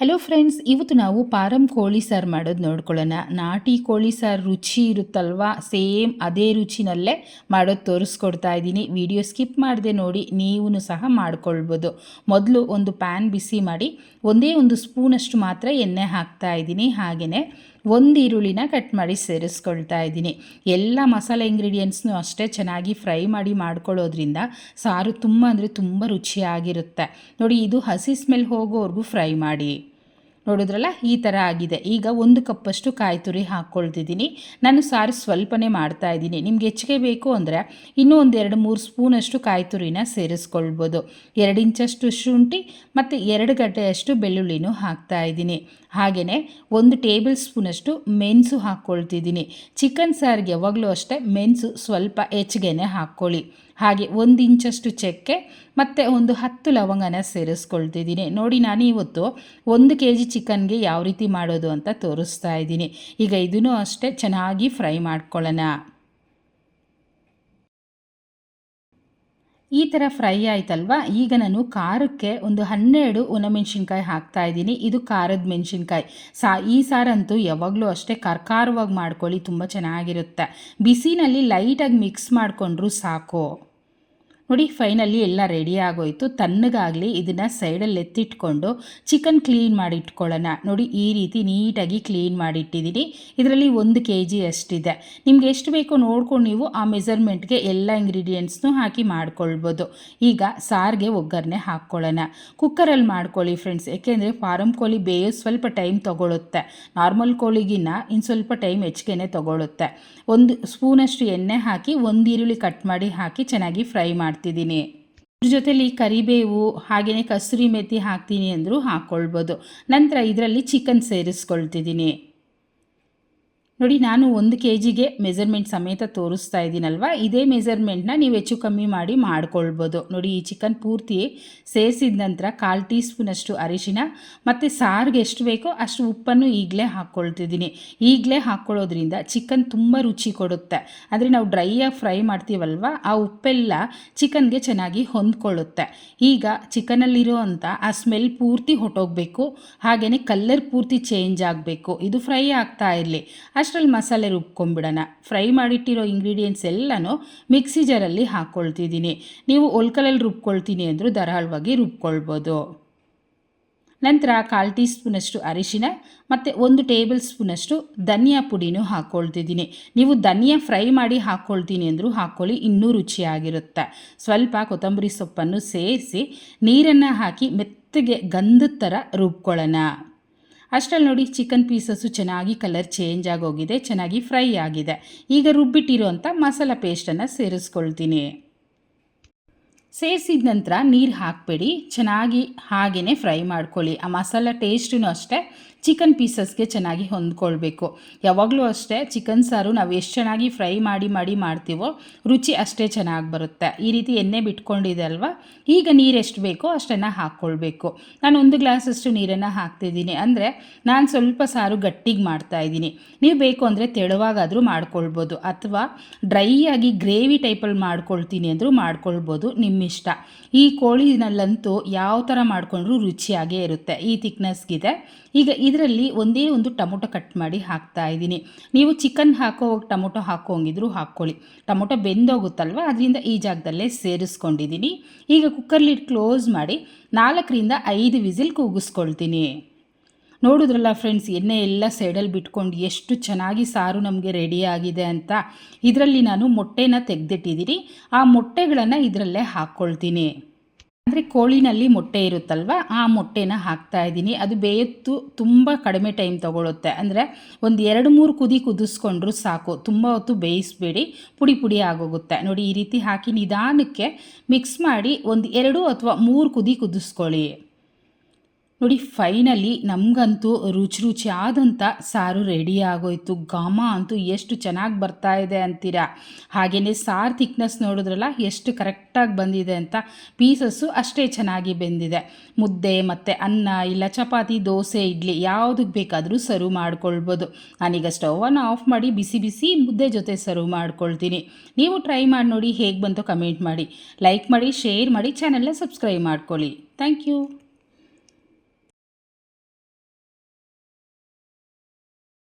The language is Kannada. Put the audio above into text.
ಹಲೋ ಫ್ರೆಂಡ್ಸ್ ಇವತ್ತು ನಾವು ಪಾರಂ ಕೋಳಿ ಸಾರು ಮಾಡೋದು ನೋಡ್ಕೊಳ್ಳೋಣ. ನಾಟಿ ಕೋಳಿ ಸಾರು ರುಚಿ ಇರುತ್ತಲ್ವಾ? ಸೇಮ್ ಅದೇ ರುಚಿನಲ್ಲೇ ಮಾಡೋದು ತೋರಿಸ್ಕೊಡ್ತಾ ಇದ್ದೀನಿ. ವಿಡಿಯೋ ಸ್ಕಿಪ್ ಮಾಡದೆ ನೋಡಿ ನೀವು ಸಹ ಮಾಡ್ಕೊಳ್ಬೋದು. ಮೊದಲು ಒಂದು ಪ್ಯಾನ್ ಬಿಸಿ ಮಾಡಿ, ಒಂದೇ ಒಂದು ಸ್ಪೂನಷ್ಟು ಮಾತ್ರ ಎಣ್ಣೆ ಹಾಕ್ತಾ ಇದ್ದೀನಿ. ಹಾಗೆಯೇ ಒಂದು ಈರುಳ್ಳಿನ ಕಟ್ ಮಾಡಿ ಸೇರಿಸ್ಕೊಳ್ತಾ ಇದ್ದೀನಿ. ಎಲ್ಲ ಮಸಾಲೆ ಇಂಗ್ರೀಡಿಯೆಂಟ್ಸ್ನು ಅಷ್ಟೇ ಚೆನ್ನಾಗಿ ಫ್ರೈ ಮಾಡಿ ಮಾಡ್ಕೊಳ್ಳೋದ್ರಿಂದ ಸಾರು ತುಂಬ ಅಂದರೆ ತುಂಬ ರುಚಿಯಾಗಿರುತ್ತೆ. ನೋಡಿ, ಇದು ಹಸಿ ಸ್ಮೆಲ್ ಹೋಗೋವರೆಗೂ ಫ್ರೈ ಮಾಡಿ. ನೋಡಿದ್ರಲ್ಲ, ಈ ಥರ ಆಗಿದೆ. ಈಗ ಒಂದು ಕಪ್ಪಷ್ಟು ಕಾಯಿ ತುರಿ ಹಾಕ್ಕೊಳ್ತಿದ್ದೀನಿ. ನಾನು ಸಾರು ಸ್ವಲ್ಪನೇ ಮಾಡ್ತಾ ಇದ್ದೀನಿ. ನಿಮ್ಗೆ ಹೆಚ್ಚಿಗೆ ಬೇಕು ಅಂದರೆ ಇನ್ನೂ ಒಂದು ಎರಡು ಮೂರು ಸ್ಪೂನಷ್ಟು ಕಾಯಿ ತುರಿನ ಸೇರಿಸ್ಕೊಳ್ಬೋದು. ಎರಡು ಇಂಚಷ್ಟು ಶುಂಠಿ ಮತ್ತು ಎರಡು ಗಡ್ಡೆಯಷ್ಟು ಬೆಳ್ಳುಳ್ಳಿನೂ ಹಾಕ್ತಾ ಇದ್ದೀನಿ. ಹಾಗೆಯೇ ಒಂದು ಟೇಬಲ್ ಸ್ಪೂನಷ್ಟು ಮೆಣಸು ಹಾಕ್ಕೊಳ್ತಿದ್ದೀನಿ. ಚಿಕನ್ ಸಾರಿಗೆ ಯಾವಾಗಲೂ ಅಷ್ಟೇ ಮೆಣಸು ಸ್ವಲ್ಪ ಹೆಚ್ಚಿಗೆನೆ ಹಾಕ್ಕೊಳ್ಳಿ. ಹಾಗೆ ಒಂದು ಇಂಚಷ್ಟು ಚಕ್ಕೆ ಮತ್ತು ಒಂದು ಹತ್ತು ಲವಂಗನ ಸೇರಿಸ್ಕೊಳ್ತಿದ್ದೀನಿ. ನೋಡಿ ನಾನು ಇವತ್ತು ಒಂದು ಕೆ ಜಿ ಚಿಕನ್ಗೆ ಯಾವ ರೀತಿ ಮಾಡೋದು ಅಂತ ತೋರಿಸ್ತಾ ಇದ್ದೀನಿ. ಈಗ ಇದನ್ನು ಅಷ್ಟೇ ಚೆನ್ನಾಗಿ ಫ್ರೈ ಮಾಡ್ಕೊಳ್ಳೋಣ. ಈ ಥರ ಫ್ರೈ ಆಯ್ತಲ್ವಾ? ಈಗ ನಾನು ಖಾರಕ್ಕೆ ಒಂದು ಹನ್ನೆರಡು ಒಣಮೆಣ್ಸಿನ್ಕಾಯಿ ಹಾಕ್ತಾ ಇದ್ದೀನಿ. ಇದು ಖಾರದ ಮೆಣಸಿನ್ಕಾಯಿ. ಸಾ, ಈ ಸಾರಂತೂ ಯಾವಾಗಲೂ ಅಷ್ಟೇ ಕರ್ಕಾರವಾಗಿ ಮಾಡ್ಕೊಳ್ಳಿ, ತುಂಬ ಚೆನ್ನಾಗಿರುತ್ತೆ. ಬಿಸಿನಲ್ಲಿ ಲೈಟಾಗಿ ಮಿಕ್ಸ್ ಮಾಡಿಕೊಂಡ್ರೂ ಸಾಕು. ನೋಡಿ ಫೈನಲಿ ಎಲ್ಲ ರೆಡಿ ಆಗೋಯ್ತು. ತಣ್ಣಗಾಗಲಿ ಇದನ್ನು ಸೈಡಲ್ಲಿ ಎತ್ತಿಟ್ಕೊಂಡು ಚಿಕನ್ ಕ್ಲೀನ್ ಮಾಡಿ ಇಟ್ಕೊಳ್ಳೋಣ ನೋಡಿ, ಈ ರೀತಿ ನೀಟಾಗಿ ಕ್ಲೀನ್ ಮಾಡಿಟ್ಟಿದ್ದೀನಿ. ಇದರಲ್ಲಿ ಒಂದು ಕೆ ಜಿ ಅಷ್ಟಿದೆ. ನಿಮ್ಗೆ ಎಷ್ಟು ಬೇಕೋ ನೋಡ್ಕೊಂಡು ನೀವು ಆ ಮೆಸರ್ಮೆಂಟ್ಗೆ ಎಲ್ಲ ಇಂಗ್ರೀಡಿಯೆಂಟ್ಸ್ನೂ ಹಾಕಿ ಮಾಡ್ಕೊಳ್ಬೋದು. ಈಗ ಸಾರಿಗೆ ಒಗ್ಗರಣೆ ಹಾಕ್ಕೊಳ್ಳೋಣ. ಕುಕ್ಕರಲ್ಲಿ ಮಾಡ್ಕೊಳ್ಳಿ ಫ್ರೆಂಡ್ಸ್ ಏಕೆಂದರೆ ಫಾರಂ ಕೋಳಿ ಬೇಯೋ ಸ್ವಲ್ಪ ಟೈಮ್ ತೊಗೊಳುತ್ತೆ. ನಾರ್ಮಲ್ ಕೋಳಿಗಿನ್ನ ಇನ್ನು ಸ್ವಲ್ಪ ಟೈಮ್ ಹೆಚ್ಚಿಗೆನೆ ತೊಗೊಳುತ್ತೆ. ಒಂದು ಸ್ಪೂನಷ್ಟು ಎಣ್ಣೆ ಹಾಕಿ, ಒಂದು ಈರುಳ್ಳಿ ಕಟ್ ಮಾಡಿ ಹಾಕಿ ಚೆನ್ನಾಗಿ ಫ್ರೈ ಮಾಡ್ತಿದ್ದೀನಿ. ಇದ್ರ ಜೊತೆಲಿ ಕರಿಬೇವು ಹಾಗೆಯೇ ಕಸೂರಿ ಮೆಥಿ ಹಾಕ್ತೀನಿ ಅಂದರೂ ಹಾಕ್ಕೊಳ್ಬೋದು ನಂತರ ಇದರಲ್ಲಿ ಚಿಕನ್ ಸೇರಿಸ್ಕೊಳ್ತಿದ್ದೀನಿ. ನೋಡಿ, ನಾನು ಒಂದು ಕೆ ಜಿಗೆ ಮೆಸರ್ಮೆಂಟ್ ಸಮೇತ ತೋರಿಸ್ತಾ ಇದ್ದೀನಲ್ವ? ಇದೇ ಮೆಸರ್ಮೆಂಟ್ನ ನೀವು ಹೆಚ್ಚು ಕಮ್ಮಿ ಮಾಡಿ ಮಾಡ್ಕೊಳ್ಬೋದು. ನೋಡಿ, ಈ ಚಿಕನ್ ಪೂರ್ತಿ ಸೇರಿಸಿದ ನಂತರ ಕಾಲು ಟೀ ಸ್ಪೂನಷ್ಟು ಅರಿಶಿನ ಮತ್ತು ಸಾರಿಗೆ ಎಷ್ಟು ಬೇಕೋ ಅಷ್ಟು ಉಪ್ಪನ್ನು ಈಗಲೇ ಹಾಕ್ಕೊಳ್ತಿದ್ದೀನಿ. ಈಗಲೇ ಹಾಕ್ಕೊಳ್ಳೋದ್ರಿಂದ ಚಿಕನ್ ತುಂಬ ರುಚಿ ಕೊಡುತ್ತೆ. ಅಂದರೆ ನಾವು ಡ್ರೈಯಾಗಿ ಫ್ರೈ ಮಾಡ್ತೀವಲ್ವ, ಆ ಉಪ್ಪೆಲ್ಲ ಚಿಕನ್ಗೆ ಚೆನ್ನಾಗಿ ಹೊಂದ್ಕೊಳ್ಳುತ್ತೆ. ಈಗ ಚಿಕನಲ್ಲಿರೋ ಅಂಥ ಆ ಸ್ಮೆಲ್ ಪೂರ್ತಿ ಹೊಟ್ಟೋಗಬೇಕು ಹಾಗೆಯೇ ಕಲ್ಲರ್ ಪೂರ್ತಿ ಚೇಂಜ್ ಆಗಬೇಕು. ಇದು ಫ್ರೈ ಆಗ್ತಾ ಇರಲಿ. ಅಷ್ಟರಲ್ಲಿ ಮಸಾಲೆ ರುಬ್ಕೊಂಬಿಡೋಣ ಫ್ರೈ ಮಾಡಿಟ್ಟಿರೋ ಇಂಗ್ರೀಡಿಯೆಂಟ್ಸ್ ಎಲ್ಲನೂ ಮಿಕ್ಸಿ ಜಾರಲ್ಲಿ ಹಾಕ್ಕೊಳ್ತಿದ್ದೀನಿ. ನೀವು ಒಲ್ಕಲಲ್ಲಿ ರುಬ್ಕೊಳ್ತೀನಿ ಅಂದರೂ ಧಾರಾಳವಾಗಿ ರುಬ್ಕೊಳ್ಬೋದು. ನಂತರ ಕಾಲು ಟೀ ಸ್ಪೂನಷ್ಟು ಅರಿಶಿನ ಮತ್ತು ಒಂದು ಟೇಬಲ್ ಸ್ಪೂನಷ್ಟು ಧನಿಯಾ ಪುಡಿನೂ ಹಾಕ್ಕೊಳ್ತಿದ್ದೀನಿ. ನೀವು ಧನಿಯಾ ಫ್ರೈ ಮಾಡಿ ಹಾಕ್ಕೊಳ್ತೀನಿ ಅಂದರೂ ಹಾಕ್ಕೊಳ್ಳಿ, ಇನ್ನೂ ರುಚಿಯಾಗಿರುತ್ತೆ. ಸ್ವಲ್ಪ ಕೊತ್ತಂಬರಿ ಸೊಪ್ಪನ್ನು ಸೇರಿಸಿ ನೀರನ್ನು ಹಾಕಿ ಮೆತ್ತಗೆ ಗಂಧದ ಥರ ರುಬ್ಕೊಳ್ಳೋಣ. ಅಷ್ಟರಲ್ಲಿ ನೋಡಿ ಚಿಕನ್ ಪೀಸಸ್ಸು ಚೆನ್ನಾಗಿ ಕಲರ್ ಚೇಂಜ್ ಆಗೋಗಿದೆ, ಚೆನ್ನಾಗಿ ಫ್ರೈ ಆಗಿದೆ. ಈಗ ರುಬ್ಬಿಟ್ಟಿರುವಂಥ ಮಸಾಲ ಪೇಸ್ಟನ್ನು ಸೇರಿಸ್ಕೊಳ್ತೀನಿ. ಸೇರಿಸಿದ ನಂತರ ನೀರು ಹಾಕಬೇಡಿ. ಚೆನ್ನಾಗಿ ಹಾಗೆಯೇ ಫ್ರೈ ಮಾಡ್ಕೊಳ್ಳಿ. ಆ ಮಸಾಲ ಟೇಸ್ಟೂ ಅಷ್ಟೇ ಚಿಕನ್ ಪೀಸಸ್ಗೆ ಚೆನ್ನಾಗಿ ಹೊಂದ್ಕೊಳ್ಬೇಕು. ಯಾವಾಗಲೂ ಅಷ್ಟೇ ಚಿಕನ್ ಸಾರು ನಾವು ಎಷ್ಟು ಚೆನ್ನಾಗಿ ಫ್ರೈ ಮಾಡಿ ಮಾಡಿ ಮಾಡ್ತೀವೋ ರುಚಿ ಅಷ್ಟೇ ಚೆನ್ನಾಗಿ ಬರುತ್ತೆ. ಈ ರೀತಿ ಎಣ್ಣೆ ಬಿಟ್ಕೊಂಡಿದೆ ಅಲ್ವಾ? ಈಗ ನೀರು ಎಷ್ಟು ಬೇಕೋ ಅಷ್ಟನ್ನು ಹಾಕ್ಕೊಳ್ಬೇಕು ನಾನು ಒಂದು ಗ್ಲಾಸಷ್ಟು ನೀರನ್ನು ಹಾಕ್ತಿದ್ದೀನಿ. ಅಂದರೆ ನಾನು ಸ್ವಲ್ಪ ಸಾರು ಗಟ್ಟಿಗೆ ಮಾಡ್ತಾ ಇದ್ದೀನಿ. ನೀವು ಬೇಕು ಅಂದರೆ ತೆಳುವಾಗಾದರೂ ಮಾಡ್ಕೊಳ್ಬೋದು. ಅಥವಾ ಡ್ರೈ ಆಗಿ ಗ್ರೇವಿ ಟೈಪಲ್ಲಿ ಮಾಡ್ಕೊಳ್ತೀನಿ ಅಂದರೂ ಮಾಡ್ಕೊಳ್ಬೋದು. ನಿಮ್ಮಿಷ್ಟ ಈ ಕೋಳಿನಲ್ಲಂತೂ ಯಾವ ಥರ ಮಾಡಿಕೊಂಡ್ರೂ ರುಚಿಯಾಗೇ ಇರುತ್ತೆ. ಈ ಥಿಕ್ನೆಸ್ಗಿದೆ ಈಗ ಇದರಲ್ಲಿ ಒಂದೇ ಒಂದು ಟೊಮೊಟೊ ಕಟ್ ಮಾಡಿ ಹಾಕ್ತಾ ಇದ್ದೀನಿ. ನೀವು ಚಿಕನ್ ಹಾಕೋ ಟೊಮೊಟೊ ಹಾಕೋಂಗಿದ್ರು ಹಾಕ್ಕೊಳ್ಳಿ. ಟೊಮೊಟೊ ಬೆಂದೋಗುತ್ತಲ್ವ? ಅದರಿಂದ ಈ ಜಾಗದಲ್ಲೇ ಸೇರಿಸ್ಕೊಂಡಿದ್ದೀನಿ. ಈಗ ಕುಕ್ಕರ್ಲಿ ಕ್ಲೋಸ್ ಮಾಡಿ ನಾಲ್ಕರಿಂದ ಐದು ವಿಸಿಲ್ ಕೂಗಿಸ್ಕೊಳ್ತೀನಿ. ನೋಡಿದ್ರಲ್ಲ ಫ್ರೆಂಡ್ಸ್ ಎಣ್ಣೆ ಎಲ್ಲ ಸೈಡಲ್ಲಿ ಬಿಟ್ಕೊಂಡು ಎಷ್ಟು ಚೆನ್ನಾಗಿ ಸಾರು ನಮಗೆ ರೆಡಿ ಆಗಿದೆ ಅಂತ. ಇದರಲ್ಲಿ ನಾನು ಮೊಟ್ಟೆನ ತೆಗೆದಿಟ್ಟಿದ್ದೀನಿ ಆ ಮೊಟ್ಟೆಗಳನ್ನು ಇದರಲ್ಲೇ ಹಾಕ್ಕೊಳ್ತೀನಿ. ಅಂದರೆ ಕೋಳಿನಲ್ಲಿ ಮೊಟ್ಟೆ ಇರುತ್ತಲ್ವ, ಆ ಮೊಟ್ಟೆನ ಹಾಕ್ತಾ ಇದ್ದೀನಿ. ಅದು ಬೇಯತ್ತು ತುಂಬ ಕಡಿಮೆ ಟೈಮ್ ತೊಗೊಳುತ್ತೆ. ಅಂದರೆ ಒಂದು ಎರಡು ಮೂರು ಕುದಿ ಕುದಿಸ್ಕೊಂಡ್ರೂ ಸಾಕು. ತುಂಬ ಹೊತ್ತು ಬೇಯಿಸಬೇಡಿ, ಪುಡಿ ಪುಡಿ ಆಗೋಗುತ್ತೆ. ನೋಡಿ ಈ ರೀತಿ ಹಾಕಿ ನಿಧಾನಕ್ಕೆ ಮಿಕ್ಸ್ ಮಾಡಿ ಒಂದು ಎರಡು ಅಥವಾ ಮೂರು ಕುದಿ ಕುದಿಸ್ಕೊಳ್ಳಿ. ನೋಡಿ ಫೈನಲಿ ನಮಗಂತೂ ರುಚಿ ರುಚಿ ಆದಂಥ ಸಾರು ರೆಡಿ ಆಗೋಯ್ತು. ಘಮ ಅಂತೂ ಎಷ್ಟು ಚೆನ್ನಾಗಿ ಬರ್ತಾ ಇದೆ ಅಂತೀರಾ? ಹಾಗೆಯೇ ಸಾರು ಥಿಕ್ನೆಸ್ ನೋಡಿದ್ರಲ್ಲ, ಎಷ್ಟು ಕರೆಕ್ಟಾಗಿ ಬಂದಿದೆ ಅಂತ ಪೀಸಸ್ಸು ಅಷ್ಟೇ ಚೆನ್ನಾಗಿ ಬೆಂದಿದೆ. ಮುದ್ದೆ ಮತ್ತು ಅನ್ನ ಇಲ್ಲ ಚಪಾತಿ, ದೋಸೆ, ಇಡ್ಲಿ ಯಾವುದಕ್ಕೆ ಬೇಕಾದರೂ ಸರ್ವ್ ಮಾಡ್ಕೊಳ್ಬೋದು. ನಾನೀಗ ಸ್ಟವನ್ನು ಆಫ್ ಮಾಡಿ ಬಿಸಿ ಬಿಸಿ ಮುದ್ದೆ ಜೊತೆ ಸರ್ವ್ ಮಾಡ್ಕೊಳ್ತೀನಿ. ನೀವು ಟ್ರೈ ಮಾಡಿ ನೋಡಿ ಹೇಗೆ ಬಂತು ಕಮೆಂಟ್ ಮಾಡಿ. ಲೈಕ್ ಮಾಡಿ ಶೇರ್ ಮಾಡಿ ಚಾನೆಲ್ನ ಸಬ್ಸ್ಕ್ರೈಬ್ ಮಾಡ್ಕೊಳ್ಳಿ. Thank you